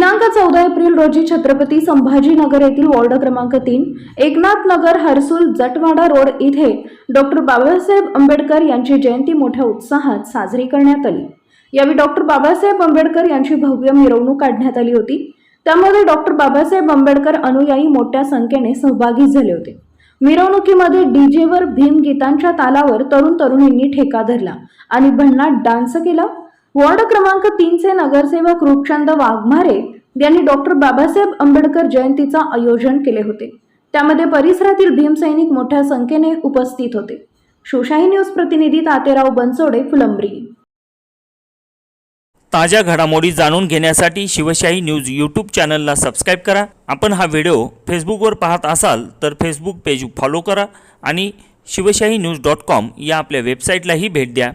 दिनांक चौदा एप्रिल रोजी छत्रपती संभाजीनगर येथील वॉर्ड क्रमांक तीन एकनाथ नगर हर्सुल जटवाडा रोड इथे डॉक्टर बाबासाहेब आंबेडकर यांची जयंती मोठ्या उत्साहात साजरी करण्यात आली. यावेळी डॉक्टर बाबासाहेब आंबेडकर यांची भव्य मिरवणूक काढण्यात आली होती. त्यामध्ये डॉक्टर बाबासाहेब आंबेडकर अनुयायी मोठ्या संख्येने सहभागी झाले होते. मिरवणुकीमध्ये डीजेवर भीमगीतांच्या तालावर तरुण तरुणींनी ठेका धरला आणि भन्नाट डान्स केला. वॉर्ड क्रमांक तीनचे नगरसेवक रूपचंद वाघमारे यांनी डॉक्टर बाबासाहेब आंबेडकर जयंतीचा आयोजन केले होते. त्यामध्ये परिसरातील भीमसैनिक मोठ्या संख्येने उपस्थित होते. शिवशाही न्यूज प्रतिनिधी तातेराव बनसोडे फुलंब्री. ताज्या घडामोडी जाणून घेण्यासाठी शिवशाही न्यूज यूट्यूब चॅनलला सबस्क्राईब करा. आपण हा व्हिडिओ फेसबुकवर पाहत असाल तर फेसबुक पेज फॉलो करा आणि शिवशाही न्यूज डॉट कॉम या आपल्या वेबसाईटलाही भेट द्या.